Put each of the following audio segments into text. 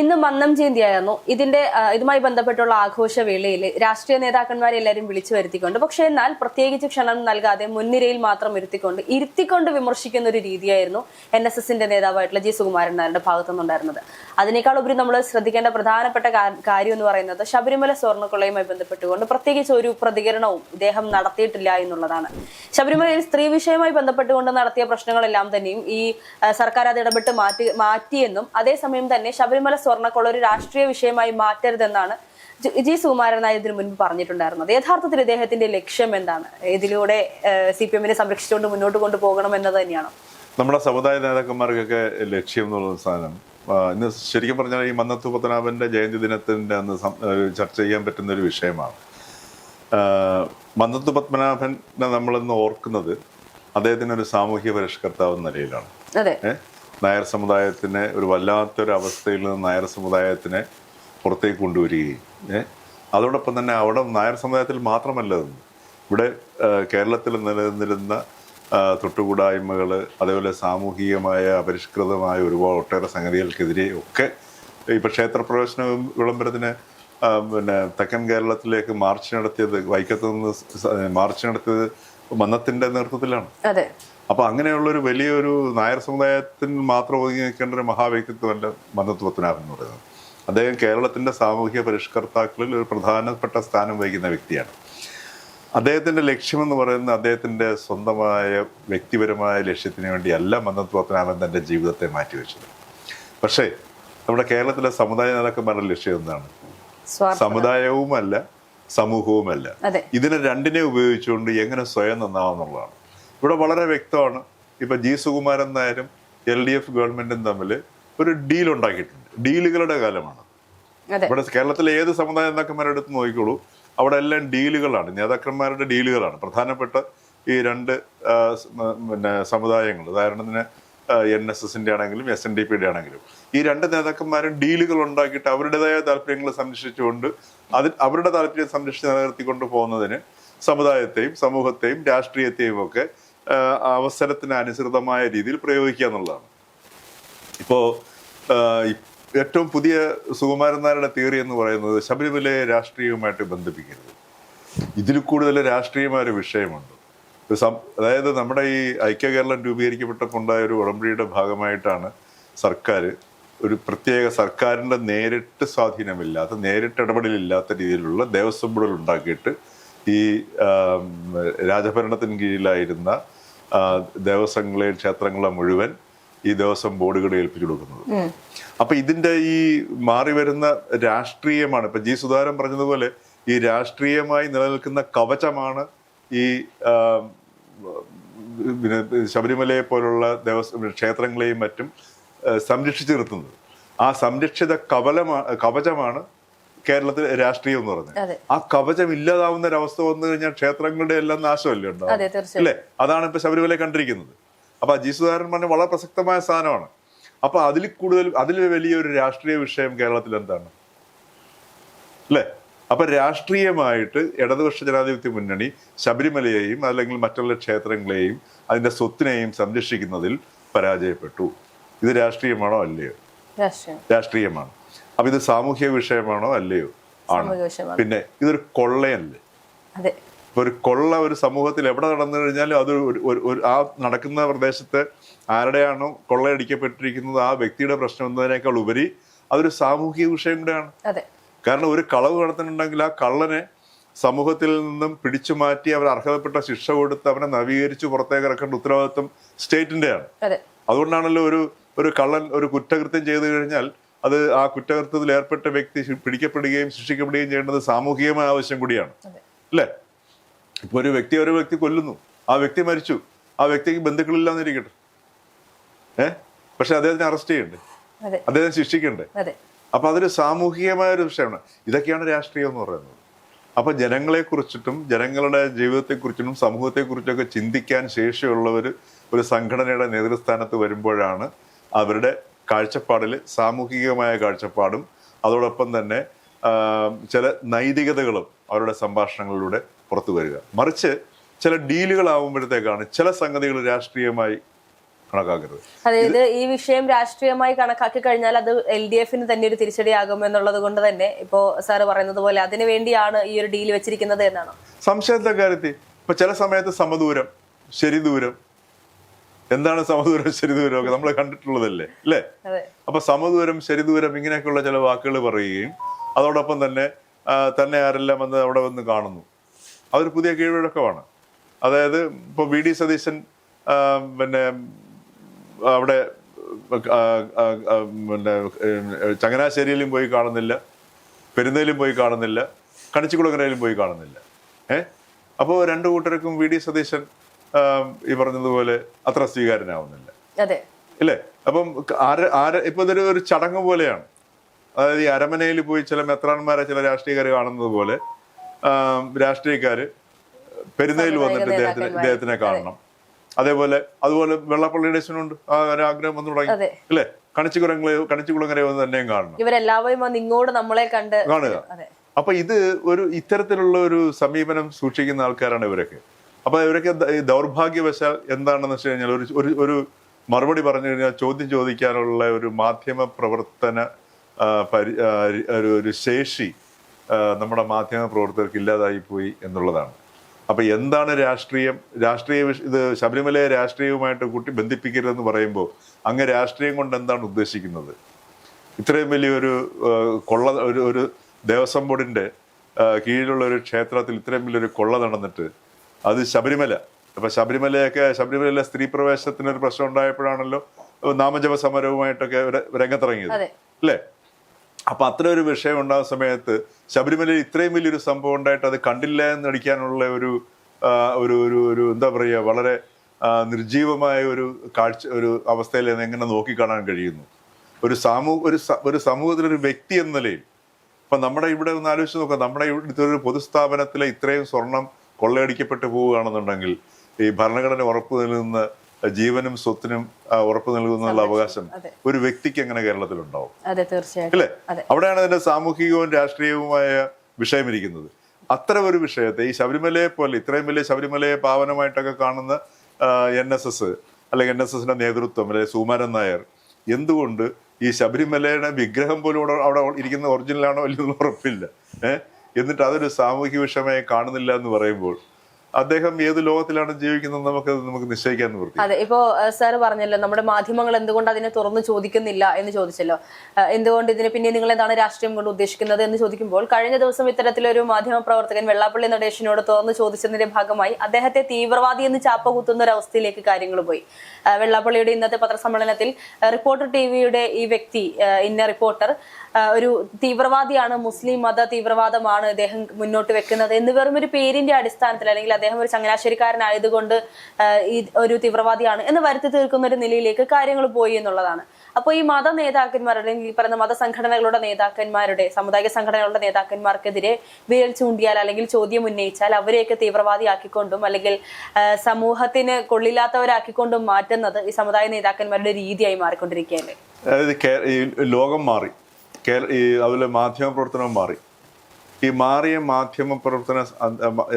ഇന്ന് മന്നം ജയന്തിയായിരുന്നു. ഇതിന്റെ ഇതുമായി ബന്ധപ്പെട്ടുള്ള ആഘോഷവേളയിൽ രാഷ്ട്രീയ നേതാക്കന്മാരെ എല്ലാവരും വിളിച്ചു വരുത്തിക്കൊണ്ട് പക്ഷെ എന്നാൽ പ്രത്യേകിച്ച് ക്ഷണം നൽകാതെ മുൻനിരയിൽ മാത്രം ഇരുത്തിക്കൊണ്ട് ഇരുത്തിക്കൊണ്ട് വിമർശിക്കുന്ന ഒരു രീതിയായിരുന്നു എൻ എസ് എസിന്റെ നേതാവായിട്ടുള്ള ജി സുകുമാരൻ നായരുടെ ഭാഗത്തു നിന്നുണ്ടായിരുന്നത് അതിനേക്കാൾ ഉപരി നമ്മൾ ശ്രദ്ധിക്കേണ്ട പ്രധാനപ്പെട്ട കാര്യം എന്ന് പറയുന്നത് ശബരിമല സ്വർണക്കൊള്ളയുമായി ബന്ധപ്പെട്ടുകൊണ്ട് പ്രത്യേകിച്ച് ഒരു പ്രതികരണവും ഇദ്ദേഹം നടത്തിയിട്ടില്ല എന്നുള്ളതാണ്. ശബരിമലയിൽ സ്ത്രീ വിഷയവുമായി ബന്ധപ്പെട്ടുകൊണ്ട് നടത്തിയ പ്രശ്നങ്ങളെല്ലാം തന്നെയും ഈ സർക്കാർ അത് ഇടപെട്ട് മാറ്റി മാറ്റിയെന്നും അതേസമയം തന്നെ ശബരിമല സ്വർണക്കൊള്ള ഒരു രാഷ്ട്രീയ വിഷയമായി മാറ്റരുതെന്നാണ് ജി- സുകുമാരൻ നായർ ഇതിനു മുൻപ് പറഞ്ഞിട്ടുണ്ടായിരുന്നത്. യഥാർത്ഥത്തിൽ ഇദ്ദേഹത്തിന്റെ ലക്ഷ്യം എന്താണ്? ഇതിലൂടെ സി പി എമ്മിനെ സംരക്ഷിച്ചുകൊണ്ട് മുന്നോട്ട് കൊണ്ടുപോകണം എന്നത് തന്നെയാണോ? നമ്മുടെ സമുദായ നേതാക്കന്മാർക്കൊക്കെ ലക്ഷ്യം എന്നുള്ള സാധനം. ഇന്ന് ശരിക്കും പറഞ്ഞാൽ ഈ മന്നത്തു പത്മനാഭന്റെ ജയന്തി ദിനത്തിന്റെ അന്ന് ചർച്ച ചെയ്യാൻ പറ്റുന്ന ഒരു വിഷയമാണ്. മന്നത്തു പത്മനാഭനെ നമ്മളിന്ന് ഓർക്കുന്നത് അദ്ദേഹത്തിന് ഒരു സാമൂഹ്യ പരിഷ്കർത്താവ് എന്ന നിലയിലാണ്. ഏ? നായർ സമുദായത്തിനെ ഒരു വല്ലാത്തൊരു അവസ്ഥയിൽ നിന്ന് നായർ സമുദായത്തിനെ പുറത്തേക്ക് കൊണ്ടുവരികയും? അതോടൊപ്പം തന്നെ അവിടെ നായർ സമുദായത്തിൽ മാത്രമല്ല. ഇവിടെ കേരളത്തിൽ നിലനിന്നിരുന്ന തൊട്ടുകൂടായ്മകൾ അതേപോലെ സാമൂഹികമായ അപരിഷ്കൃതമായ ഒരുപാട് ഒട്ടേറെ സംഗതികൾക്കെതിരെ ഒക്കെ ഇപ്പൊ ക്ഷേത്രപ്രവേശന വിളംബരത്തിന് പിന്നെ തെക്കൻ കേരളത്തിലേക്ക് മാർച്ച് നടത്തിയത് വൈക്കത്ത് നിന്ന് മാർച്ച് നടത്തിയത് മന്നത്തിന്റെ നേതൃത്വത്തിലാണ്. അതെ. അപ്പൊ അങ്ങനെയുള്ള ഒരു വലിയൊരു നായർ സമുദായത്തിന് മാത്രം ഒതുങ്ങി നിൽക്കേണ്ട ഒരു മഹാവ്യക്തിത്വമല്ല മന്നത്ത് പത്മനാഭൻ എന്ന് പറയുന്നത്. അദ്ദേഹം കേരളത്തിന്റെ സാമൂഹ്യ പരിഷ്കർത്താക്കളിൽ ഒരു പ്രധാനപ്പെട്ട സ്ഥാനം വഹിക്കുന്ന വ്യക്തിയാണ്. അദ്ദേഹത്തിന്റെ ലക്ഷ്യമെന്ന് പറയുന്നത് അദ്ദേഹത്തിന്റെ സ്വന്തമായ വ്യക്തിപരമായ ലക്ഷ്യത്തിന് വേണ്ടിയല്ല മന്നത്വത്തിനാമൻ തന്റെ ജീവിതത്തെ മാറ്റിവെച്ചത്. പക്ഷേ നമ്മുടെ കേരളത്തിലെ സമുദായ നേതാക്കന്മാരുടെ ലക്ഷ്യം എന്താണ്? സമുദായവുമല്ല സമൂഹവുമല്ല. ഇതിനെ രണ്ടിനെ ഉപയോഗിച്ചുകൊണ്ട് എങ്ങനെ സ്വയം നന്നാവുന്നുള്ളതാണ്. ഇവിടെ വളരെ വ്യക്തമാണ്. ഇപ്പൊ ജി സുകുമാരൻ നായരും എൽ ഡി എഫ് ഗവൺമെന്റും തമ്മിൽ ഒരു ഡീൽ ഉണ്ടാക്കിയിട്ടുണ്ട്. ഡീലുകളുടെ കാലമാണ്. ഇവിടെ കേരളത്തിലെ ഏത് സമുദായ നേതാക്കന്മാരുടെ അടുത്ത് നോക്കിക്കോളൂ അവിടെ എല്ലാം ഡീലുകളാണ്. നേതാക്കന്മാരുടെ ഡീലുകളാണ്. പ്രധാനപ്പെട്ട ഈ രണ്ട് പിന്നെ സമുദായങ്ങൾ. ഉദാഹരണത്തിന് എൻ എസ് എസിന്റെ ആണെങ്കിലും എസ് എൻ ഡി പിയുടെ ആണെങ്കിലും ഈ രണ്ട് നേതാക്കന്മാരും ഡീലുകൾ ഉണ്ടാക്കിയിട്ട് അവരുടേതായ താല്പര്യങ്ങൾ സംരക്ഷിച്ചുകൊണ്ട് അത് അവരുടെ താല്പര്യം സംരക്ഷിച്ച് നിലനിർത്തിക്കൊണ്ട് പോകുന്നതിന് സമുദായത്തെയും സമൂഹത്തെയും രാഷ്ട്രീയത്തെയും ഒക്കെ അവസരത്തിന് അനുസൃതമായ രീതിയിൽ പ്രയോഗിക്കുക എന്നുള്ളതാണ്. ഇപ്പോ ഏറ്റവും പുതിയ സുകുമാരൻ നായരുടെ തിയറി എന്ന് പറയുന്നത് ശബരിമലയെ രാഷ്ട്രീയവുമായിട്ട് ബന്ധിപ്പിക്കരുത്. ഇതിൽ കൂടുതൽ രാഷ്ട്രീയമായ ഒരു വിഷയമുണ്ട്. അതായത് നമ്മുടെ ഈ ഐക്യ കേരളം രൂപീകരിക്കപ്പെട്ടപ്പോൾ ഉണ്ടായ ഒരു ഉടമ്പടിയുടെ ഭാഗമായിട്ടാണ് സർക്കാർ ഒരു പ്രത്യേക സർക്കാരിന്റെ നേരിട്ട് സ്വാധീനമില്ലാത്ത നേരിട്ട് ഇടപെടലില്ലാത്ത രീതിയിലുള്ള ദേവസ്വം ബോർഡുകൾ ഉണ്ടാക്കിയിട്ട് ഈ രാജഭരണത്തിന് കീഴിലായിരുന്ന ദേവസ്വങ്ങളെ ക്ഷേത്രങ്ങളെ മുഴുവൻ ഈ ദേവസ്വം ബോർഡുകളെ ഏൽപ്പിച്ചു കൊടുക്കുന്നത്. അപ്പൊ ഇതിന്റെ ഈ മാറി വരുന്ന രാഷ്ട്രീയമാണ് ഇപ്പൊ ജി സുധാകരൻ പറഞ്ഞതുപോലെ ഈ രാഷ്ട്രീയമായി നിലനിൽക്കുന്ന കവചമാണ് ഈ പിന്നെ ശബരിമലയെ പോലുള്ള ദേവസ്വം ക്ഷേത്രങ്ങളെയും മറ്റും സംരക്ഷിച്ചു നിർത്തുന്നത്. ആ സംരക്ഷിത കവലമാണ് കവചമാണ് കേരളത്തിൽ രാഷ്ട്രീയം എന്ന് പറഞ്ഞത്. ആ കവചം ഇല്ലാതാവുന്ന ഒരവസ്ഥ വന്നു കഴിഞ്ഞാൽ ക്ഷേത്രങ്ങളുടെ എല്ലാം നാശമല്ലേ ഉണ്ടാവും അല്ലേ? അതാണ് ഇപ്പൊ ശബരിമല കണ്ടിരിക്കുന്നത്. അപ്പൊ ജി സുധാകരൻ പറഞ്ഞ വളരെ പ്രസക്തമായ സ്ഥാനമാണ് അപ്പൊ അതിൽ കൂടുതൽ അതിൽ വലിയൊരു രാഷ്ട്രീയ വിഷയം കേരളത്തിൽ എന്താണ്? അല്ലേ? അപ്പൊ രാഷ്ട്രീയമായിട്ട് ഇടതുപക്ഷ ജനാധിപത്യ മുന്നണി ശബരിമലയെയും അല്ലെങ്കിൽ മറ്റുള്ള ക്ഷേത്രങ്ങളെയും അതിന്റെ സ്വത്തിനെയും സംരക്ഷിക്കുന്നതിൽ പരാജയപ്പെട്ടു. ഇത് രാഷ്ട്രീയമാണോ അല്ലയോ? രാഷ്ട്രീയം. രാഷ്ട്രീയമാണ്. അപ്പൊ ഇത് സാമൂഹ്യ വിഷയമാണോ അല്ലയോ? ആണ്. പിന്നെ ഇതൊരു കൊള്ളയല്ലേ. ഒരു കൊള്ള ഒരു സമൂഹത്തിൽ എവിടെ നടന്നു കഴിഞ്ഞാലും അത് ഒരു- ആ നടക്കുന്ന പ്രദേശത്ത് ആരുടെയാണോ കൊള്ളയടിക്കപ്പെട്ടിരിക്കുന്നത് ആ വ്യക്തിയുടെ പ്രശ്നം എന്നതിനേക്കാൾ ഉപരി അതൊരു സാമൂഹിക വിഷയം കൂടെയാണ്. അതെ. കാരണം ഒരു കളവ് നടത്തുന്നുണ്ടെങ്കിൽ ആ കള്ളനെ സമൂഹത്തിൽ നിന്നും പിടിച്ചു മാറ്റി അവർ അർഹതപ്പെട്ട ശിക്ഷ കൊടുത്ത് അവനെ നവീകരിച്ച് പുറത്തേക്ക് ഇറക്കേണ്ട ഉത്തരവാദിത്വം സ്റ്റേറ്റിന്റെയാണ്. അതെ. അതുകൊണ്ടാണല്ലോ ഒരു ഒരു കള്ളൻ ഒരു കുറ്റകൃത്യം ചെയ്തു കഴിഞ്ഞാൽ അത് ആ കുറ്റകൃത്യത്തിൽ ഏർപ്പെട്ട വ്യക്തി പിടിക്കപ്പെടുകയും ശിക്ഷിക്കപ്പെടുകയും ചെയ്യേണ്ടത് സാമൂഹികമായ ആവശ്യം കൂടിയാണ്. അല്ലേ? ഇപ്പൊ ഒരു വ്യക്തി ഒരു വ്യക്തി കൊല്ലുന്നു. ആ വ്യക്തി മരിച്ചു. ആ വ്യക്തിക്ക് ബന്ധുക്കളില്ലാന്നിരിക്കട്ടെ. ഏഹ് പക്ഷെ അദ്ദേഹത്തിനെ അറസ്റ്റ് ചെയ്യണ്ടേ? അദ്ദേഹം ശിക്ഷിക്കണ്ടേ? അതെ അപ്പൊ അതൊരു സാമൂഹികമായ ഒരു വിഷയമാണ്. ഇതൊക്കെയാണ് രാഷ്ട്രീയം എന്ന് പറയുന്നത്. അപ്പൊ ജനങ്ങളെ കുറിച്ചിട്ടും ജനങ്ങളുടെ ജീവിതത്തെ കുറിച്ചിട്ടും സമൂഹത്തെ കുറിച്ചൊക്കെ ചിന്തിക്കാൻ ശേഷിയുള്ളവർ ഒരു സംഘടനയുടെ നേതൃസ്ഥാനത്ത് വരുമ്പോഴാണ് അവരുടെ കാഴ്ചപ്പാടിൽ സാമൂഹികമായ കാഴ്ചപ്പാടും അതോടൊപ്പം തന്നെ ചില നൈതികതകളും അവരുടെ സംഭാഷണങ്ങളിലൂടെ പുറത്തു വരിക. മറിച്ച് ചില ഡീലുകളാവുമ്പോഴത്തേക്കാണ് ചില സംഗതികൾ രാഷ്ട്രീയമായി കണക്കാക്കരുത്. അതായത് ഈ വിഷയം രാഷ്ട്രീയമായി കണക്കാക്കി കഴിഞ്ഞാൽ അത് എൽ ഡി എഫിന് തന്നെ ഒരു തിരിച്ചടിയാകും എന്നുള്ളത് കൊണ്ട് തന്നെ ഇപ്പോ സാറ് പറയുന്നത് പോലെ അതിനു വേണ്ടിയാണ് ഈ ഒരു ഡീൽ വെച്ചിരിക്കുന്നത് എന്നാണ്? സംശയത്തെ കാര്യത്തിൽ ഇപ്പൊ ചില സമയത്ത് സമദൂരം ശരിദൂരം എന്താണ് സമദൂരം ശരിദൂരം ഒക്കെ നമ്മൾ കണ്ടിട്ടുള്ളതല്ലേ അല്ലേ? അപ്പൊ സമദൂരം ശരിദൂരം ഇങ്ങനെയൊക്കെയുള്ള ചില വാക്കുകൾ പറയുകയും അതോടൊപ്പം തന്നെ തന്നെ ആരെല്ലാം വന്ന് അവിടെ വന്ന് കാണുന്നു. അതൊരു പുതിയ കീഴ്വഴക്കമാണ്. അതായത് ഇപ്പോൾ വി ഡി സതീശൻ പിന്നെ അവിടെ പിന്നെ ചങ്ങനാശ്ശേരിയിലും പോയി കാണുന്നില്ല പെരുന്നയിലും പോയി കാണുന്നില്ല കണിച്ചുകുളങ്ങരയിലും പോയി കാണുന്നില്ല. ഏ? അപ്പോൾ രണ്ടു കൂട്ടർക്കും വി. ഡി. സതീശൻ ഈ പറഞ്ഞതുപോലെ അത്ര സ്വീകാരനാവുന്നില്ല അതെ. ഇല്ലേ? അപ്പം ആര് ആര് ഇപ്പൊ ഇതൊരു ഒരു ചടങ്ങ് പോലെയാണ്. അതായത് ഈ അരമനയിൽ പോയി ചില മെത്രാന്മാരെ ചില രാഷ്ട്രീയക്കാർ കാണുന്നത് പോലെ രാഷ്ട്രീയക്കാർ രാഷ്ട്രീയക്കാര് പെരുന്നയിൽ വന്നിട്ട് ഇദ്ദേഹത്തിന് ഇദ്ദേഹത്തിനെ കാണണം. അതേപോലെ അതുപോലെ വെള്ളപ്പള്ളി ആ ആഗ്രഹം വന്നു തുടങ്ങി. അല്ലേ കണിച്ചുകുളങ്ങളെ കണിച്ചുകുളങ്ങരെ വന്ന് തന്നെയും കാണണം. ഇവരെല്ലാവരും വന്ന് ഇങ്ങോട്ട് നമ്മളെ കണ്ട് കാണുക. അപ്പൊ ഇത് ഒരു ഇത്തരത്തിലുള്ള ഒരു സമീപനം സൂക്ഷിക്കുന്ന ആൾക്കാരാണ് ഇവരൊക്കെ. അപ്പൊ ഇവരൊക്കെ ദൗർഭാഗ്യവശാൽ എന്താണെന്ന് വെച്ച് കഴിഞ്ഞാൽ ഒരു ഒരു മറുപടി പറഞ്ഞു കഴിഞ്ഞാൽ ചോദ്യം ചോദിക്കാനുള്ള ഒരു മാധ്യമ പ്രവർത്തന ഒരു ശേഷി നമ്മുടെ മാധ്യമ പ്രവർത്തകർക്ക് ഇല്ലാതായി പോയി എന്നുള്ളതാണ്. അപ്പൊ എന്താണ് രാഷ്ട്രീയം? രാഷ്ട്രീയ ഇത് ശബരിമലയെ രാഷ്ട്രീയവുമായിട്ട് കൂട്ടി ബന്ധിപ്പിക്കരുതെന്ന് പറയുമ്പോൾ അങ്ങ് രാഷ്ട്രീയം കൊണ്ട് എന്താണ് ഉദ്ദേശിക്കുന്നത്? ഇത്രയും വലിയൊരു കൊള്ള ഒരു ഒരു ദേവസ്വം ബോർഡിന്റെ കീഴിലുള്ള ഒരു ക്ഷേത്രത്തിൽ ഇത്രയും വലിയൊരു കൊള്ള നടന്നിട്ട് അത് ശബരിമല. അപ്പൊ ശബരിമലയൊക്കെ ശബരിമലയിലെ സ്ത്രീ പ്രവേശനത്തിന് ഒരു പ്രശ്നം ഉണ്ടായപ്പോഴാണല്ലോ നാമജപ സമരവുമായിട്ടൊക്കെ രംഗത്തിറങ്ങിയത്. അല്ലേ? അപ്പൊ അത്ര ഒരു വിഷയം ഉണ്ടാകുന്ന സമയത്ത് ശബരിമലയിൽ ഇത്രയും വലിയൊരു സംഭവം ഉണ്ടായിട്ട് അത് കണ്ടില്ല എന്ന് നടിക്കാനുള്ള ഒരു ഒരു ഒരു ഒരു എന്താ പറയുക വളരെ നിർജീവമായ ഒരു കാഴ്ച ഒരു അവസ്ഥയിൽ എങ്ങനെ നോക്കിക്കാണാൻ കഴിയുന്നു. ഒരു സമൂഹ ഒരു ഒരു സമൂഹത്തിലൊരു വ്യക്തി എന്ന നിലയിൽ ഇപ്പം നമ്മുടെ ഇവിടെ ഒന്ന് ആലോചിച്ച് നോക്കാം. നമ്മുടെ ഇവിടുത്തെ ഒരു പൊതുസ്ഥാപനത്തിലെ ഇത്രയും സ്വർണം കൊള്ളയടിക്കപ്പെട്ടു പോവുകയാണെന്നുണ്ടെങ്കിൽ ഈ ഭരണഘടന ഉറപ്പു നൽകുന്ന ജീവനും സ്വത്തിനും ഉറപ്പ് നൽകുന്നുള്ള അവകാശം ഒരു വ്യക്തിക്ക് എങ്ങനെ കേരളത്തിൽ ഉണ്ടാവും അതെ തീർച്ചയായിട്ടും. അല്ലേ? അവിടെയാണ് അതിന്റെ സാമൂഹികവും രാഷ്ട്രീയവുമായ വിഷയം ഇരിക്കുന്നത്. അത്തരം ഒരു വിഷയത്തെ ഈ ശബരിമലയെ പോലെ ഇത്രയും വലിയ ശബരിമലയെ പാവനമായിട്ടൊക്കെ കാണുന്ന എൻ എസ് എസ് അല്ലെങ്കിൽ എൻ എസ് എസിന്റെ നേതൃത്വം അല്ലെങ്കിൽ സുമാരൻ നായർ എന്തുകൊണ്ട് ഈ ശബരിമലയുടെ വിഗ്രഹം പോലും അവിടെ അവിടെ ഇരിക്കുന്ന ഒറിജിനലാണോ അല്ലെന്ന് ഉറപ്പില്ല. ഏഹ് എന്നിട്ട് അതൊരു സാമൂഹിക വിഷയമായി കാണുന്നില്ല എന്ന് പറയുമ്പോൾ അദ്ദേഹം ഏത് ലോകത്തിലാണ് ജീവിക്കുന്നത് നമുക്ക് നമുക്ക് നിശ്ചയിക്കാൻ നിവൃത്തി. അതെ ഇപ്പോ സാർ പറഞ്ഞല്ലോ നമ്മുടെ മാധ്യമങ്ങൾ എന്തുകൊണ്ട് അതിനെ തുറന്നു ചോദിക്കുന്നില്ല എന്ന് ചോദിച്ചല്ലോ. എന്തുകൊണ്ട് ഇതിനെ പിന്നെ നിങ്ങൾ എന്താണ് രാഷ്ട്രീയം കൊണ്ട് ഉദ്ദേശിക്കുന്നത് എന്ന് ചോദിക്കുമ്പോൾ കഴിഞ്ഞ ദിവസം ഇത്തരത്തിലൊരു മാധ്യമ പ്രവർത്തകൻ വെള്ളാപ്പള്ളി നടേശനോട് തുറന്നു ചോദിച്ചതിന്റെ ഭാഗമായി അദ്ദേഹത്തെ തീവ്രവാദി എന്ന് ചാപ്പ കുത്തുന്ന ഒരു അവസ്ഥയിലേക്ക് കാര്യങ്ങൾ പോയി. വെള്ളാപ്പള്ളിയുടെ ഇന്നത്തെ പത്രസമ്മേളനത്തിൽ റിപ്പോർട്ടർ ടി വിയുടെ ഈ വ്യക്തി ഇന്ന റിപ്പോർട്ടർ ഒരു തീവ്രവാദിയാണ് മുസ്ലിം മത തീവ്രവാദമാണ് അദ്ദേഹം മുന്നോട്ട് വെക്കുന്നത്. എന്ന് വെറും ഒരു പേരിന്റെ അടിസ്ഥാനത്തിൽ അല്ലെങ്കിൽ അദ്ദേഹം ഒരു ചങ്ങനാശ്ശേരിക്കാരനായതുകൊണ്ട് ഒരു തീവ്രവാദിയാണ് എന്ന് വരുത്തി തീർക്കുന്ന ഒരു നിലയിലേക്ക് കാര്യങ്ങൾ പോയി എന്നുള്ളതാണ്. അപ്പോൾ ഈ മത നേതാക്കന്മാരുടെ ഈ പറയുന്ന മതസംഘടനകളുടെ നേതാക്കന്മാരുടെ സാമുദായിക സംഘടനകളുടെ നേതാക്കന്മാർക്കെതിരെ വിരൽ ചൂണ്ടിയാൽ അല്ലെങ്കിൽ ചോദ്യം ഉന്നയിച്ചാൽ അവരെയൊക്കെ തീവ്രവാദിയാക്കിക്കൊണ്ടും അല്ലെങ്കിൽ സമൂഹത്തിന് കൊള്ളില്ലാത്തവരാക്കിക്കൊണ്ടും മാറ്റുന്നത് ഈ സമുദായ നേതാക്കന്മാരുടെ രീതിയായി മാറിക്കൊണ്ടിരിക്കുകയല്ലേ? അതായത് ലോകം മാറി. കേര- ഈ അതുപോലെ മാധ്യമ പ്രവർത്തനം മാറി. ഈ മാറിയ മാധ്യമ പ്രവർത്തന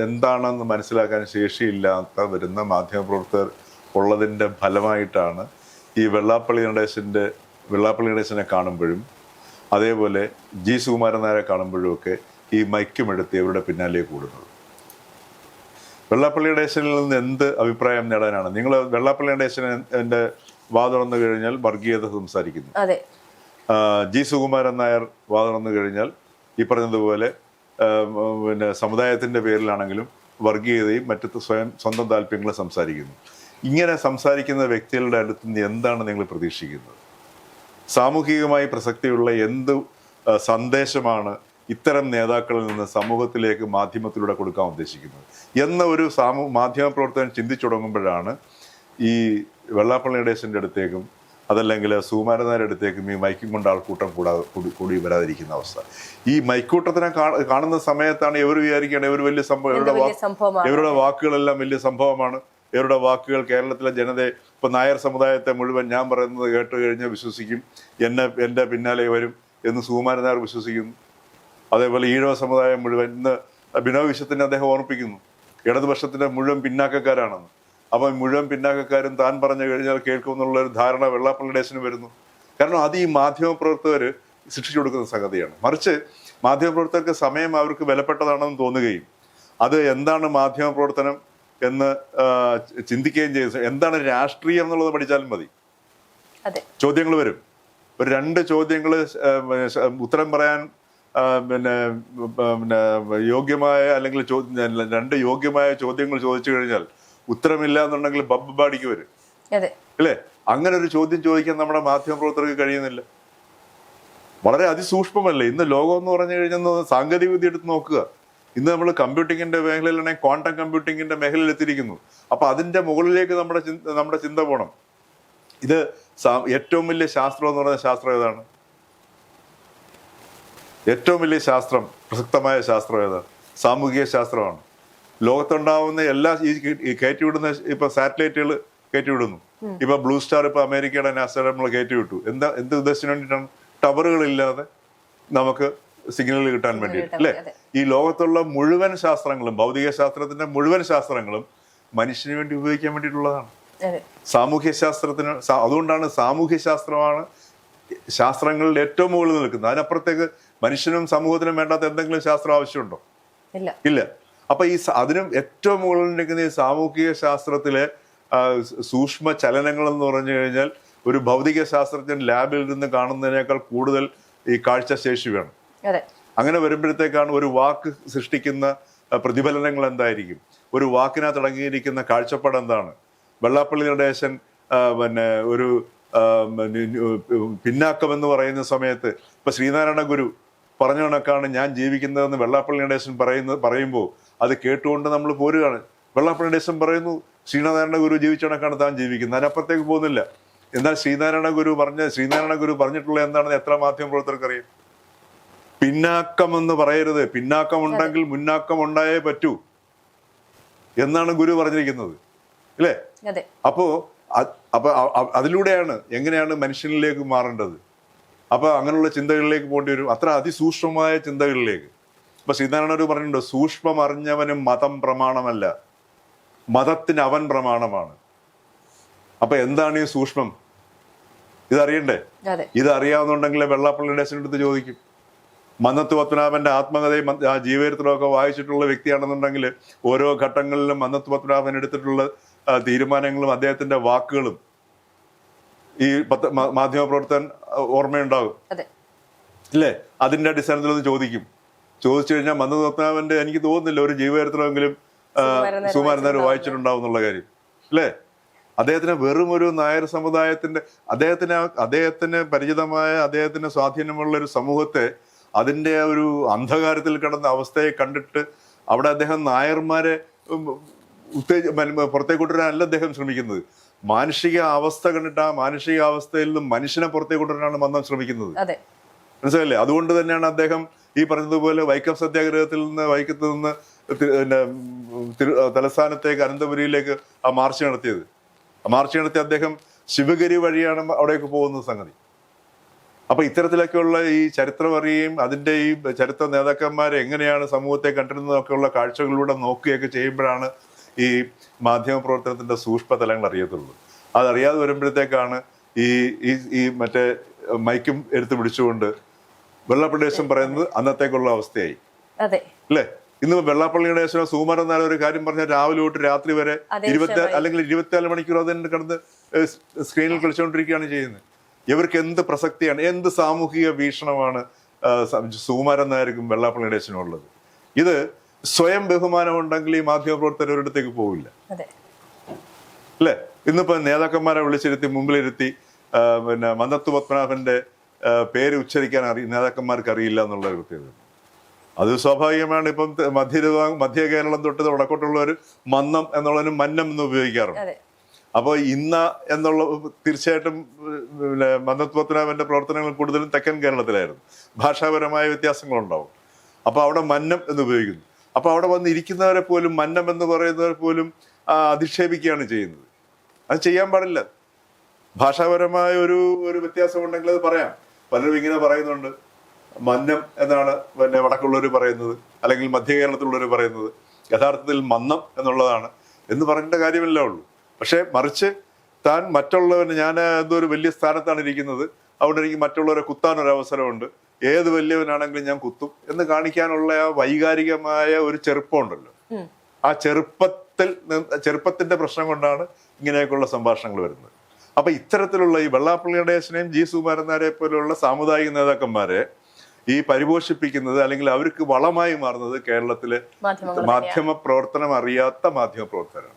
എന്താണെന്ന് മനസ്സിലാക്കാൻ ശേഷിയില്ലാത്ത വരുന്ന മാധ്യമ പ്രവർത്തകർ ഉള്ളതിന്റെ ഫലമായിട്ടാണ് ഈ വെള്ളാപ്പള്ളി നടേശന്റെ വെള്ളാപ്പള്ളി നടേശനെ കാണുമ്പോഴും അതേപോലെ ജി സുകുമാരൻ നായരെ കാണുമ്പോഴും ഒക്കെ ഈ മൈക്കുമെടുത്ത് ഇവരുടെ പിന്നാലെ കൂടുന്നത്. വെള്ളാപ്പള്ളി നടേശനിൽ നിന്ന് എന്ത് അഭിപ്രായം നേടാനാണ്? നിങ്ങൾ വെള്ളാപ്പള്ളി നടേശൻ എന്റെ വാ തുറന്നു കഴിഞ്ഞാൽ വർഗീയത സംസാരിക്കുന്നു. ജി സുകുമാരൻ നായർ വാദം വന്നു കഴിഞ്ഞാൽ ഈ പറഞ്ഞതുപോലെ പിന്നെ സമുദായത്തിന്റെ പേരിലാണെങ്കിലും വർഗീയതയും മറ്റു സ്വയം സ്വന്തം താല്പര്യങ്ങളും സംസാരിക്കുന്നു. ഇങ്ങനെ സംസാരിക്കുന്ന വ്യക്തികളുടെ അടുത്ത് നിന്ന് എന്താണ് നിങ്ങൾ പ്രതീക്ഷിക്കുന്നത്? സാമൂഹികമായി പ്രസക്തിയുള്ള എന്ത് സന്ദേശമാണ് ഇത്തരം നേതാക്കളിൽ നിന്ന് സമൂഹത്തിലേക്ക് മാധ്യമത്തിലൂടെ കൊടുക്കാൻ ഉദ്ദേശിക്കുന്നത്? എന്ന ഒരു സാമൂ മാധ്യമ പ്രവർത്തകൻ ചിന്തിച്ചു തുടങ്ങുമ്പോഴാണ് ഈ വെള്ളാപ്പള്ളി നടേശന്റെ അടുത്തേക്കും അതല്ലെങ്കിൽ സുകുമാരനാരുടെ അടുത്തേക്ക് ഈ മൈക്കും കൊണ്ട് ആൾക്കൂട്ടം കൂടാതെ കൂടി കൂടി വരാതിരിക്കുന്ന അവസ്ഥ. ഈ മൈക്കൂട്ടത്തിനെ കാണുന്ന സമയത്താണ് ഇവർ വിചാരിക്കുകയാണ് ഇവർ വലിയ സംഭവം ഇവരുടെ ഇവരുടെ വാക്കുകളെല്ലാം വലിയ സംഭവമാണ്. ഇവരുടെ വാക്കുകൾ കേരളത്തിലെ ജനതയെ ഇപ്പൊ നായർ സമുദായത്തെ മുഴുവൻ ഞാൻ പറയുന്നത് കേട്ട് കഴിഞ്ഞാൽ വിശ്വസിക്കും. എന്നെ എന്റെ പിന്നാലെ വരും എന്ന് സുകുമാരൻ നായർ വിശ്വസിക്കുന്നു. അതേപോലെ ഈഴവ സമുദായം മുഴുവൻ ഇന്ന് ബിനോവിശ്വത്തിനെ അദ്ദേഹം ഓർമ്മിപ്പിക്കുന്നു. ഇടതുപക്ഷത്തിന്റെ മുഴുവൻ പിന്നാക്കക്കാരാണെന്ന്. അപ്പം മുഴുവൻ പിന്നാക്കക്കാരും താൻ പറഞ്ഞു കഴിഞ്ഞാൽ കേൾക്കും എന്നുള്ള ഒരു ധാരണ വെള്ളാപ്പള്ളി ഡേശന് വരുന്നു. കാരണം അത് ഈ മാധ്യമപ്രവർത്തകർ സൃഷ്ടിച്ചു കൊടുക്കുന്ന സംഗതിയാണ്. മറിച്ച് മാധ്യമപ്രവർത്തകർക്ക് സമയം അവർക്ക് വിലപ്പെട്ടതാണെന്ന് തോന്നുകയും അത് എന്താണ് മാധ്യമപ്രവർത്തനം എന്ന് ചിന്തിക്കുകയും ചെയ്യുന്നത് എന്താണ് രാഷ്ട്രീയം എന്നുള്ളത് പഠിച്ചാലും മതി. ചോദ്യങ്ങൾ വരും. ഒരു രണ്ട് ചോദ്യങ്ങൾ ഉത്തരം പറയാൻ പിന്നെ പിന്നെ യോഗ്യമായ അല്ലെങ്കിൽ രണ്ട് യോഗ്യമായ ചോദ്യങ്ങൾ ചോദിച്ചു കഴിഞ്ഞാൽ ഉത്തരമില്ല എന്നുണ്ടെങ്കിൽ ബബ് ബാടിക്ക് വരും അല്ലേ? അങ്ങനെ ഒരു ചോദ്യം ചോദിക്കാൻ നമ്മുടെ മാധ്യമ മാധ്യമപ്രവർത്തകർക്ക് കഴിയുന്നില്ല. വളരെ അതിസൂക്ഷ്മമല്ലേ? ഇന്ന് ലോകം എന്ന് പറഞ്ഞു കഴിഞ്ഞാൽ സാങ്കേതിക വിദ്യ എടുത്ത് നോക്കുക. ഇന്ന് നമ്മൾ കമ്പ്യൂട്ടിങ്ങിന്റെ മേഖലയിലാണെങ്കിൽ ക്വാണ്ടം കമ്പ്യൂട്ടിങ്ങിന്റെ മേഖലയിൽ എത്തിയിരിക്കുന്നു. അപ്പൊ അതിന്റെ മുകളിലേക്ക് നമ്മുടെ നമ്മുടെ ചിന്ത പോകണം ഇത് ഏറ്റവും വലിയ ശാസ്ത്രം എന്ന് പറയുന്ന ശാസ്ത്രം ഏതാണ്? ഏറ്റവും വലിയ ശാസ്ത്രം പ്രസക്തമായ ശാസ്ത്രം ഏതാണ്? സാമൂഹിക ശാസ്ത്രമാണ്. ലോകത്തുണ്ടാവുന്ന എല്ലാ ഈ കയറ്റിവിടുന്ന ഇപ്പൊ സാറ്റലൈറ്റുകൾ കയറ്റിവിടുന്നു. ഇപ്പൊ ബ്ലൂ സ്റ്റാർ ഇപ്പൊ അമേരിക്കയുടെ നാസ നമ്മൾ കയറ്റിവിട്ടു. എന്താ എന്ത് ഉദ്ദേശത്തിന് വേണ്ടിയിട്ടാണ് ടവറുകൾ ഇല്ലാതെ നമുക്ക് സിഗ്നൽ കിട്ടാൻ വേണ്ടി അല്ലേ ഈ ലോകത്തുള്ള മുഴുവൻ ശാസ്ത്രങ്ങളും ഭൗതിക ശാസ്ത്രത്തിന്റെ മുഴുവൻ ശാസ്ത്രങ്ങളും മനുഷ്യന് വേണ്ടി ഉപയോഗിക്കാൻ വേണ്ടിയിട്ടുള്ളതാണ്. സാമൂഹ്യ ശാസ്ത്രത്തിന് അതുകൊണ്ടാണ് സാമൂഹ്യ ശാസ്ത്രമാണ് ശാസ്ത്രങ്ങളിൽ ഏറ്റവും മുകളിൽ നിൽക്കുന്നത്. അതിനപ്പുറത്തേക്ക് മനുഷ്യനും സമൂഹത്തിനും വേണ്ടാത്ത എന്തെങ്കിലും ശാസ്ത്രം ആവശ്യമുണ്ടോ? ഇല്ല. അപ്പൊ ഈ അതിനും ഏറ്റവും മുകളിൽ നിൽക്കുന്ന ഈ സാമൂഹിക ശാസ്ത്രത്തിലെ സൂക്ഷ്മ ചലനങ്ങൾ എന്ന് പറഞ്ഞു കഴിഞ്ഞാൽ ഒരു ഭൗതിക ശാസ്ത്രജ്ഞൻ ലാബിൽ നിന്ന് കാണുന്നതിനേക്കാൾ കൂടുതൽ ഈ കാഴ്ചശേഷി വേണം. അങ്ങനെ വരുമ്പോഴത്തേക്കാണ് ഒരു വാക്ക് സൃഷ്ടിക്കുന്ന പ്രതിഫലനങ്ങൾ എന്തായിരിക്കും? ഒരു വാക്കിനകത്ത് അടങ്ങിയിരിക്കുന്ന കാഴ്ചപ്പാട് എന്താണ്? വെള്ളാപ്പള്ളി നടേശൻ പിന്നെ ഒരു പിന്നാക്കം എന്ന് പറയുന്ന സമയത്ത് ഇപ്പൊ ശ്രീനാരായണ ഗുരു പറഞ്ഞ കണക്കാണ് ഞാൻ ജീവിക്കുന്നതെന്ന് വെള്ളാപ്പള്ളി നടേശൻ പറയുന്നത് പറയുമ്പോൾ അത് കേട്ടുകൊണ്ട് നമ്മൾ പോരുകയാണ്. വെള്ളാപ്പള്ളി ദേശം പറയുന്നു ശ്രീനാരായണ ഗുരു ജീവിച്ച കണക്കാണ് താൻ ജീവിക്കുന്നത്. അതിനപ്പുറത്തേക്ക് പോകുന്നില്ല. എന്നാൽ ശ്രീനാരായണ ഗുരു പറഞ്ഞ ശ്രീനാരായണ ഗുരു പറഞ്ഞിട്ടുള്ള എന്താണെന്ന് എത്ര മാധ്യമ പ്രവർത്തകർക്ക് അറിയാം പിന്നാക്കം എന്ന് പറയരുത്. പിന്നാക്കം ഉണ്ടെങ്കിൽ മുന്നാക്കം ഉണ്ടായേ പറ്റൂ എന്നാണ് ഗുരു പറഞ്ഞിരിക്കുന്നത്. അല്ലേ അപ്പോ അപ്പൊ അതിലൂടെയാണ് എങ്ങനെയാണ് മനുഷ്യനിലേക്ക് മാറേണ്ടത്? അപ്പൊ അങ്ങനെയുള്ള ചിന്തകളിലേക്ക് പോകേണ്ടി വരും. അത്ര അതിസൂക്ഷ്മമായ ചിന്തകളിലേക്ക്. ഇപ്പൊ ശ്രീനാരായണ പറഞ്ഞിട്ടുണ്ട് സൂക്ഷ്മം അറിഞ്ഞവനും മതം പ്രമാണമല്ല. മതത്തിന് അവൻ പ്രമാണമാണ്. അപ്പൊ എന്താണ് ഈ സൂക്ഷ്മം? ഇതറിയണ്ടേ? ഇത് അറിയാവുന്നുണ്ടെങ്കിൽ വെള്ളാപ്പള്ളി ഡേശന്റെ അടുത്ത് ചോദിക്കും. മന്നത്ത് പത്മനാഭന്റെ ആത്മകഥയും ആ ജീവചരിത്രമൊക്കെ വായിച്ചിട്ടുള്ള വ്യക്തിയാണെന്നുണ്ടെങ്കിൽ ഓരോ ഘട്ടങ്ങളിലും മന്നത്ത് പത്മനാഭൻ എടുത്തിട്ടുള്ള തീരുമാനങ്ങളും അദ്ദേഹത്തിന്റെ വാക്കുകളും ഈ പത്ര മാ- മാധ്യമപ്രവർത്തകൻ ഓർമ്മയുണ്ടാകും. അല്ലേ അതിന്റെ അടിസ്ഥാനത്തിൽ ഒന്ന് ചോദിക്കും. ചോദിച്ചു കഴിഞ്ഞാൽ മന്നത്ത് പത്മനാഭന്റെ എനിക്ക് തോന്നുന്നില്ല ഒരു ജീവചരിത്രമെങ്കിലും സുമാരൻ നേരം നായർ വായിച്ചിട്ടുണ്ടാവും എന്നുള്ള കാര്യം. അല്ലേ? അദ്ദേഹത്തിന് വെറും ഒരു നായർ സമുദായത്തിന്റെ അദ്ദേഹത്തിന് അദ്ദേഹത്തിന് പരിചിതമായ അദ്ദേഹത്തിന് സ്വാധീനമുള്ള ഒരു സമൂഹത്തെ അതിന്റെ ഒരു അന്ധകാരത്തിൽ കിടന്ന അവസ്ഥയെ കണ്ടിട്ട് അവിടെ അദ്ദേഹം നായർമാരെ ഉത്തേജ പുറത്തേക്ക് കൊണ്ടുവരാനല്ല അദ്ദേഹം ശ്രമിക്കുന്നത്. മാനുഷിക അവസ്ഥ കണ്ടിട്ട് ആ മാനുഷിക അവസ്ഥയിൽ നിന്നും മനുഷ്യനെ പുറത്തേക്ക് കൊണ്ടുവരാനാണ് മന്ദം ശ്രമിക്കുന്നത്. മനസ്സിലല്ലേ അതുകൊണ്ട് തന്നെയാണ് അദ്ദേഹം ഈ പറഞ്ഞതുപോലെ വൈക്കം സത്യാഗ്രഹത്തിൽ നിന്ന് വൈക്കത്ത് നിന്ന് പിന്നെ തലസ്ഥാനത്തേക്ക് അനന്തപുരിയിലേക്ക് ആ മാർച്ച് നടത്തിയത്. ആ മാർച്ച് നടത്തി അദ്ദേഹം ശിവഗിരി വഴിയാണ് അവിടേക്ക് പോകുന്ന സംഗതി. അപ്പൊ ഇത്തരത്തിലൊക്കെയുള്ള ഈ ചരിത്രം അറിയുകയും അതിന്റെ ഈ ചരിത്ര നേതാക്കന്മാരെ എങ്ങനെയാണ് സമൂഹത്തെ കണ്ടിരുന്നതൊക്കെയുള്ള കാഴ്ചകളിലൂടെ നോക്കുകയൊക്കെ ചെയ്യുമ്പോഴാണ് ഈ മാധ്യമ പ്രവർത്തനത്തിന്റെ സൂക്ഷ്മ തലങ്ങൾ അറിയത്തുള്ളൂ. അതറിയാതെ വരുമ്പോഴത്തേക്കാണ് ഈ ഈ മറ്റേ മൈക്കും എടുത്തു പിടിച്ചുകൊണ്ട് വെള്ളപ്രദേശം പറയുന്നത് അന്നത്തേക്കുള്ള അവസ്ഥയായി. അതെ. അല്ലേ? ഇന്ന് വെള്ളാപ്പള്ളി ഗണേശനോ സുകുമാരൻ നായർ ഒരു കാര്യം പറഞ്ഞാൽ രാവിലെ തൊട്ട് രാത്രി വരെ ഇരുപത്തി. അല്ലെങ്കിൽ ഇരുപത്തിനാല് മണിക്കൂർ അതിന് കിടന്ന് സ്ക്രീനിൽ കളിച്ചുകൊണ്ടിരിക്കുകയാണ് ചെയ്യുന്നത്. ഇവർക്ക് എന്ത് പ്രസക്തിയാണ് എന്ത് സാമൂഹിക വീക്ഷണമാണ് സുകുമാരൻ നായർക്കും വെള്ളാപ്പള്ളി ഗണേശനും ഉള്ളത് ഇത് സ്വയം ബഹുമാനം ഉണ്ടെങ്കിൽ ഈ മാധ്യമപ്രവർത്തകരുടെ അടുത്തേക്ക് പോവില്ല. അല്ലേ? ഇന്നിപ്പോ നേതാക്കന്മാരെ വിളിച്ചിരുത്തി മുമ്പിലിരുത്തി പിന്നെ മന്ദത്ത് പത്മനാഭന്റെ പേര് ഉച്ചരിക്കാൻ അറി നേതാക്കന്മാർക്ക് അറിയില്ല എന്നുള്ള പ്രത്യേകത അത് സ്വാഭാവികമാണ്. ഇപ്പം മധ്യ മധ്യ കേരളം തൊട്ട് വടക്കോട്ടുള്ളവർ മന്നം എന്നുള്ളതിന് മന്നം എന്ന് ഉപയോഗിക്കാറുണ്ട്. അപ്പോൾ ഇന്ന എന്നുള്ള തീർച്ചയായിട്ടും പിന്നെ മന്നത്ത് പത്മനാഭന്റെ പ്രവർത്തനങ്ങൾ കൂടുതലും തെക്കൻ കേരളത്തിലായിരുന്നു. ഭാഷാപരമായ വ്യത്യാസങ്ങളുണ്ടാവും. അപ്പോൾ അവിടെ മന്നം എന്ന് ഉപയോഗിക്കുന്നു. അപ്പോൾ അവിടെ വന്ന് ഇരിക്കുന്നവരെ പോലും മന്നം എന്ന് പറയുന്നവരെ പോലും അധിക്ഷേപിക്കുകയാണ് ചെയ്യുന്നത്. അത് ചെയ്യാൻ പാടില്ല. ഭാഷാപരമായ ഒരു ഒരു വ്യത്യാസം ഉണ്ടെങ്കിൽ അത് പറയാം. പലരും ഇങ്ങനെ പറയുന്നുണ്ട്. മന്നം എന്നാണ് പിന്നെ വടക്കുള്ളവർ പറയുന്നത് അല്ലെങ്കിൽ മധ്യ കേരളത്തിലുള്ളവർ പറയുന്നത്. യഥാർത്ഥത്തിൽ മന്നം എന്നുള്ളതാണ്. എന്ന് പറയേണ്ട കാര്യമല്ല ഉള്ളൂ. പക്ഷേ മറിച്ച് താൻ മറ്റുള്ളവന് ഞാൻ എന്തോ ഒരു വലിയ സ്ഥാനത്താണ് ഇരിക്കുന്നത്. അതുകൊണ്ട് എനിക്ക് മറ്റുള്ളവരെ കുത്താനൊരു അവസരമുണ്ട്. ഏത് വലിയവനാണെങ്കിലും ഞാൻ കുത്തും എന്ന് കാണിക്കാനുള്ള ആ വൈകാരികമായ ഒരു ചെറുപ്പമുണ്ടല്ലോ. ആ ചെറുപ്പത്തിൽ ചെറുപ്പത്തിന്റെ പ്രശ്നം കൊണ്ടാണ് ഇങ്ങനെയൊക്കെയുള്ള സംഭാഷണങ്ങൾ വരുന്നത്. അപ്പൊ ഇത്തരത്തിലുള്ള ഈ വെള്ളാപ്പള്ളി നടേശനെയും ജി സുകുമാരൻ നായരെ പോലെയുള്ള സാമുദായിക നേതാക്കന്മാരെ ഈ പരിപോഷിപ്പിക്കുന്നത് അല്ലെങ്കിൽ അവർക്ക് വളമായി മാറുന്നത് കേരളത്തിലെ മാധ്യമ പ്രവർത്തനം അറിയാത്ത മാധ്യമ പ്രവർത്തകരാണ്